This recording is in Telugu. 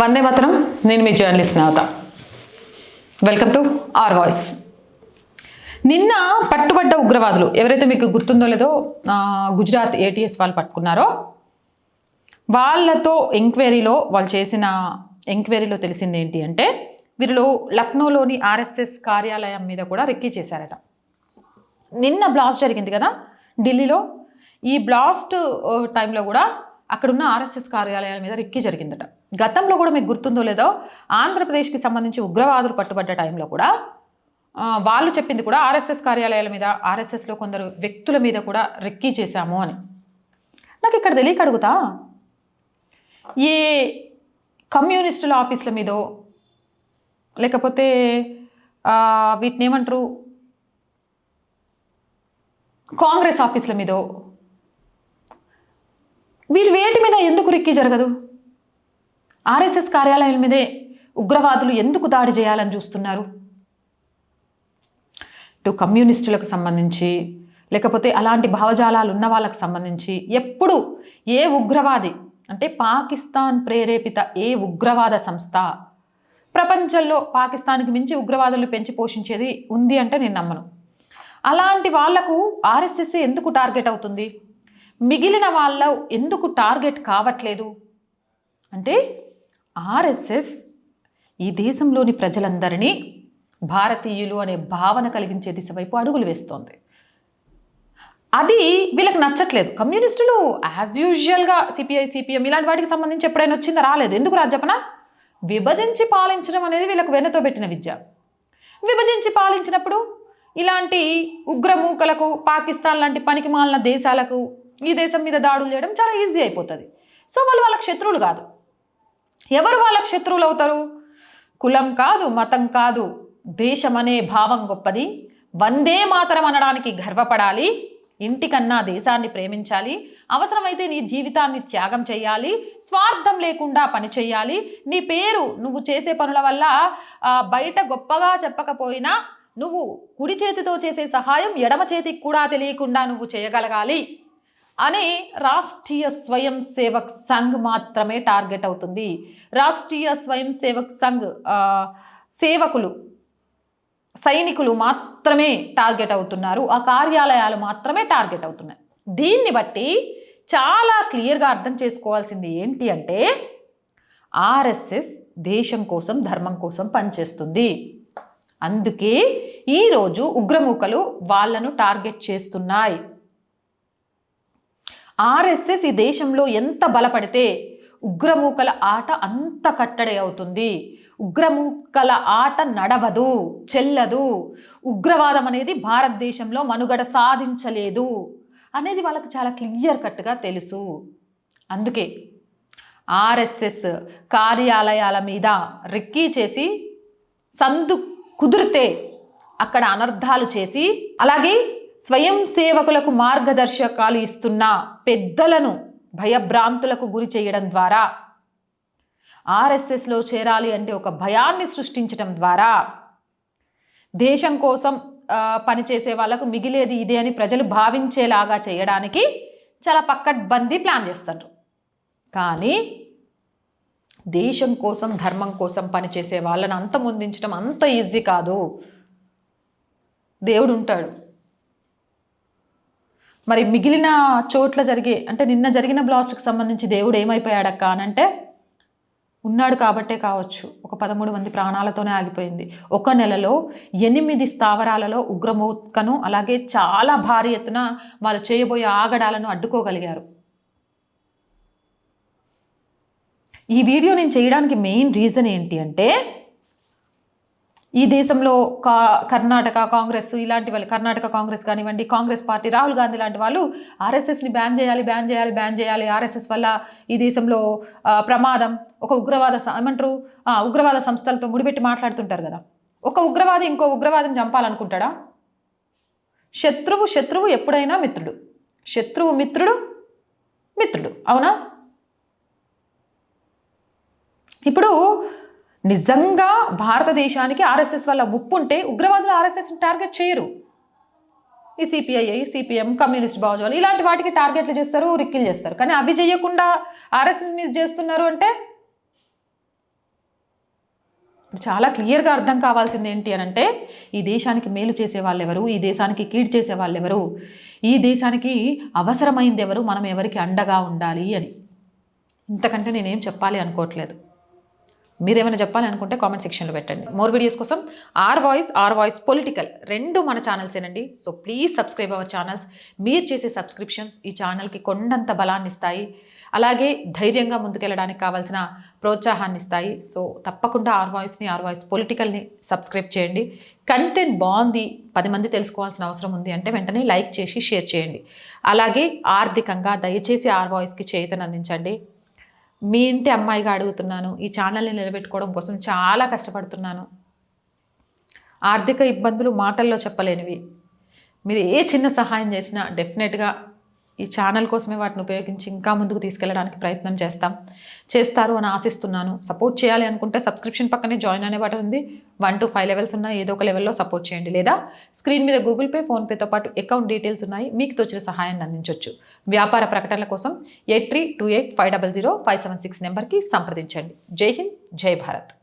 వందే మాత్రం నేను మీ journalist Navata welcome to R Voice. నిన్న పట్టుబడ్డ ఉగ్రవాదులు ఎవరైతే మీకు గుర్తుందో లేదో గుజరాత్ ఏటీఎస్ వాళ్ళు పట్టుకున్నారో వాళ్ళతో ఎంక్వైరీలో వాళ్ళు చేసిన ఎంక్వైరీలో తెలిసింది ఏంటి అంటే వీరిలో లక్నోలోని ఆర్ఎస్ఎస్ కార్యాలయం మీద కూడా రెక్కీ చేశారట. నిన్న బ్లాస్ట్ జరిగింది కదా ఢిల్లీలో. ఈ బ్లాస్ట్ టైంలో కూడా అక్కడున్న ఆర్ఎస్ఎస్ కార్యాలయాల మీద రిక్కి జరిగిందట. గతంలో కూడా మీకు గుర్తుందో లేదో ఆంధ్రప్రదేశ్కి సంబంధించి ఉగ్రవాదులు పట్టుబడ్డ టైంలో కూడా వాళ్ళు చెప్పింది కూడా ఆర్ఎస్ఎస్ కార్యాలయాల మీద ఆర్ఎస్ఎస్లో కొందరు వ్యక్తుల మీద కూడా రెక్కీ చేశాము అని. నాకు ఇక్కడ తెలియక అడుగుతా ఏ కమ్యూనిస్టుల ఆఫీసుల మీదో లేకపోతే వీటిని ఏమంటారు కాంగ్రెస్ ఆఫీసుల మీదో వీళ్ళు వేటి మీద ఎందుకు రిక్కి జరగదు? ఆర్ఎస్ఎస్ కార్యాలయాల మీదే ఉగ్రవాదులు ఎందుకు దాడి చేయాలని చూస్తున్నారు? ఇటు కమ్యూనిస్టులకు సంబంధించి లేకపోతే అలాంటి భావజాలాలు ఉన్న వాళ్ళకు సంబంధించి ఎప్పుడు ఏ ఉగ్రవాది అంటే పాకిస్తాన్ ప్రేరేపిత ఏ ఉగ్రవాద సంస్థ ప్రపంచంలో పాకిస్తాన్కి మించి ఉగ్రవాదులు పెంచి పోషించేది ఉంది అంటే నేను నమ్మను. అలాంటి వాళ్ళకు ఆర్ఎస్ఎస్ ఎందుకు టార్గెట్ అవుతుంది? మిగిలిన వాళ్ళ ఎందుకు టార్గెట్ కావట్లేదు? అంటే ఆర్ఎస్ఎస్ ఈ దేశంలోని ప్రజలందరినీ భారతీయులు అనే భావన కలిగించే దిశ వైపు అడుగులు వేస్తోంది. అది వీళ్ళకి నచ్చట్లేదు. కమ్యూనిస్టులు యాజ్ యూజువల్గా సిపిఐ సిపిఎం ఇలాంటి వాటికి సంబంధించి ఎప్పుడైనా వచ్చిందా? రాలేదు. ఎందుకు రాజపన విభజించి పాలించడం అనేది వీళ్ళకు వెనతో పెట్టిన విద్య. విభజించి పాలించినప్పుడు ఇలాంటి ఉగ్రమూకలకు పాకిస్తాన్ లాంటి పనికి మాలిన దేశాలకు ఈ దేశం మీద దాడులు చేయడం చాలా ఈజీ అయిపోతుంది. సో వాళ్ళు వాళ్ళకి శత్రువులు కాదు. ఎవరు వాళ్ళకి శత్రువులు అవుతారు? కులం కాదు మతం కాదు దేశం అనే భావం గొప్పది. వందే మాతరం అనడానికి గర్వపడాలి. ఇంటికన్నా దేశాన్ని ప్రేమించాలి. అవసరమైతే నీ జీవితాన్ని త్యాగం చేయాలి. స్వార్థం లేకుండా పని చేయాలి. నీ పేరు నువ్వు చేసే పనుల వల్ల బయట గొప్పగా చెప్పకపోయినా నువ్వు కుడి చేతితో చేసే సహాయం ఎడమ చేతికి కూడా తెలియకుండా నువ్వు చేయగలగాలి. అనే రాష్ట్రీయ స్వయం సేవక్ సంఘ్ మాత్రమే టార్గెట్ అవుతుంది. రాష్ట్రీయ స్వయం సేవక్ సంఘ్ సేవకులు సైనికులు మాత్రమే టార్గెట్ అవుతున్నారు. ఆ కార్యాలయాలు మాత్రమే టార్గెట్ అవుతున్నాయి. దీన్ని బట్టి చాలా క్లియర్గా అర్థం చేసుకోవాల్సింది ఏంటి అంటే ఆర్ఎస్ఎస్ దేశం కోసం ధర్మం కోసం పనిచేస్తుంది. అందుకే ఈరోజు ఉగ్రమూకలు వాళ్ళను టార్గెట్ చేస్తున్నాయి. ఆర్ఎస్ఎస్ ఈ దేశంలో ఎంత బలపడితే ఉగ్రమూకల ఆట అంత కట్టడి అవుతుంది. ఉగ్రమూకల ఆట నడవదు చెల్లదు. ఉగ్రవాదం అనేది భారతదేశంలో మనుగడ సాధించలేదు అనేది వాళ్ళకి చాలా క్లియర్ కట్గా తెలుసు. అందుకే ఆర్ఎస్ఎస్ కార్యాలయాల మీద రెక్కీ చేసి సందు కుదిరితే అక్కడ అనర్థాలు చేసి అలాగే స్వయం సేవకులకు మార్గదర్శకాలు ఇస్తున్న పెద్దలను భయభ్రాంతులకు గురి చేయడం ద్వారా ఆర్ఎస్ఎస్లో చేరాలి అంటే ఒక భయాన్ని సృష్టించడం ద్వారా దేశం కోసం పనిచేసే వాళ్ళకు మిగిలేది ఇదే అని ప్రజలు భావించేలాగా చేయడానికి చాలా పక్కడ్బందీ ప్లాన్ చేస్తారు కానీ దేశం కోసం ధర్మం కోసం పనిచేసే వాళ్ళని అంతమొందించడం అంత ఈజీ కాదు. దేవుడు ఉంటాడు మరి మిగిలిన చోట్ల జరిగే అంటే నిన్న జరిగిన బ్లాస్ట్కి సంబంధించి దేవుడు ఏమైపోయాడక్క అనంటే ఉన్నాడు కాబట్టే కావచ్చు. ఒక పదమూడు మంది ప్రాణాలతోనే ఆగిపోయింది. ఒక నెలలో ఎనిమిది స్థావరాలలో ఉగ్రమూకను అలాగే చాలా భారీ ఎత్తున వాళ్ళు చేయబోయే ఆగడాలను అడ్డుకోగలిగారు. ఈ వీడియో నేను చేయడానికి మెయిన్ రీజన్ ఏంటి అంటే ఈ దేశంలో కా కర్ణాటక కాంగ్రెస్ ఇలాంటి వాళ్ళు కర్ణాటక కాంగ్రెస్ కానివ్వండి కాంగ్రెస్ పార్టీ రాహుల్ గాంధీ లాంటి వాళ్ళు ఆర్ఎస్ఎస్ని బ్యాన్ చేయాలి బ్యాన్ చేయాలి బ్యాన్ చేయాలి. ఆర్ఎస్ఎస్ వల్ల ఈ దేశంలో ప్రమాదం ఒక ఉగ్రవాద ఏమంటారు? ఉగ్రవాద సంస్థలతో ముడిపెట్టి మాట్లాడుతుంటారు కదా. ఒక ఉగ్రవాది ఇంకో ఉగ్రవాదిని చంపాలనుకుంటాడా? శత్రువు శత్రువు ఎప్పుడైనా మిత్రుడు. శత్రువు మిత్రుడు మిత్రుడు. అవునా? ఇప్పుడు నిజంగా భారతదేశానికి ఆర్ఎస్ఎస్ వల్ల ముప్పు ఉంటే ఉగ్రవాదులు ఆర్ఎస్ఎస్ని టార్గెట్ చేయరు. ఈ సిపిఐ సిపిఎం కమ్యూనిస్ట్ భావజాలు ఇలాంటి వాటికి టార్గెట్లు చేస్తారు రిక్కిలు చేస్తారు. కానీ అవి చేయకుండా ఆర్ఎస్ఎస్ మీద చేస్తున్నారు అంటే చాలా క్లియర్గా అర్థం కావాల్సింది ఏంటి అని అంటే ఈ దేశానికి మేలు చేసే వాళ్ళు ఎవరు ఈ దేశానికి కీడ్ చేసే వాళ్ళు ఎవరు ఈ దేశానికి అవసరమైంది ఎవరు? మనం ఎవరికి అండగా ఉండాలి అని. ఇంతకంటే నేనేం చెప్పాలి అనుకోవట్లేదు. మీరేమైనా చెప్పాలి అనుకుంటే కామెంట్ సెక్షన్లో పెట్టండి. మోర్ వీడియోస్ కోసం R Voice R Voice political రెండు మన ఛానల్సేనండి so please subscribe our channels మీరు చేసే సబ్స్క్రిప్షన్స్ ఈ ఛానల్కి కొండంత బలాన్ని ఇస్తాయి. అలాగే ధైర్యంగా ముందుకెళ్ళడానికి కావాల్సిన ప్రోత్సాహాన్ని ఇస్తాయి. సో తప్పకుండా ఆర్ వాయిస్ని ఆర్ వాయిస్ పొలిటికల్ని సబ్స్క్రైబ్ చేయండి. కంటెంట్ బాగుంది పది మంది తెలుసుకోవాల్సిన అవసరం ఉంది అంటే వెంటనే లైక్ చేసి షేర్ చేయండి. అలాగే ఆర్థికంగా దయచేసి ఆర్ వాయిస్కి చేతనందించండి. మీ ఇంటి అమ్మాయిగా అడుగుతున్నాను ఈ ఛానల్ని నిలబెట్టుకోవడం కోసం చాలా కష్టపడుతున్నాను. ఆర్థిక ఇబ్బందులు మాటల్లో చెప్పలేనివి. మీరు ఏ చిన్న సహాయం చేసినా డెఫినెట్గా ఈ ఛానల్ కోసమే వాటిని ఉపయోగించి ఇంకా ముందుకు తీసుకెళ్ళడానికి ప్రయత్నం చేస్తాం. చేస్తారు అని ఆశిస్తున్నాను. సపోర్ట్ చేయాలి అనుకుంటే సబ్స్క్రిప్షన్ పక్కనే జాయిన్ అనే బటన్ ఉంది. వన్ టు ఫైవ్ లెవెల్స్ ఉన్నాయి ఏదో ఒక లెవెల్లో సపోర్ట్ చేయండి. లేదా స్క్రీన్ మీద గూగుల్ పే ఫోన్పేతో పాటు అకౌంట్ డీటెయిల్స్ ఉన్నాయి. మీకు తోచిన సహాయాన్ని అందించవచ్చు వ్యాపార ప్రకటనల కోసం eight three two eight five double zero five seven six నెంబర్కి సంప్రదించండి. జై హింద్ జై భారత్.